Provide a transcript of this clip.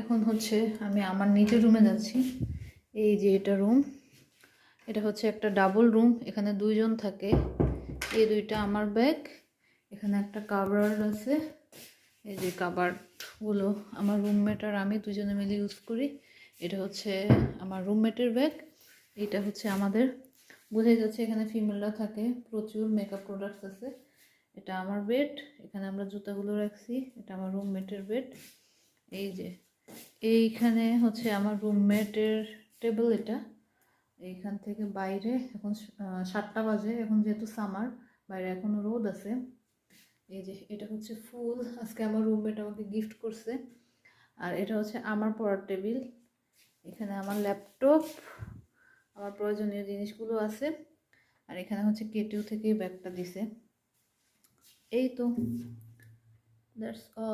এখন হচ্ছে আমি আমার নিজের রুমে যাচ্ছি। এই যে এটা রুম এটা হচ্ছে একটা ডাবল রুম এখানে দুইজন থাকে। এই দুইটা আমার ব্যাগ এখানে একটা কাভার আছে। এই যে কাবারগুলো আমার রুমমেট আর আমি দুজনে মিলে ইউজ করি। এটা হচ্ছে আমার রুমমেটের ব্যাগ এটা হচ্ছে আমাদের। বোঝাই যাচ্ছে এখানে ফিমেলরা থাকে, প্রচুর মেকআপ প্রোডাক্টস আছে। এটা আমার বেড এখানে আমরা জুতাগুলো রাখছি, এটা আমার রুমমেটের বেড এই যে এইখানে হচ্ছে আমার রুমমেটের টেবিল এটা। এইখান থেকে বাইরে এখন সাতটা বাজে, এখন যেহেতু সামার বাইরে এখনও রোদ আছে। এই যে এটা হচ্ছে ফুল, আজকে আমার রুমমেট আমাকে গিফট করছে। আর এটা হচ্ছে আমার পড়ার টেবিল এখানে আমার ল্যাপটপ আমার প্রয়োজনীয় জিনিসগুলো আছে। আর এখানে হচ্ছে কেটিউ থেকেই ব্যাগটা দিছে। এই তো দ্যাটস অল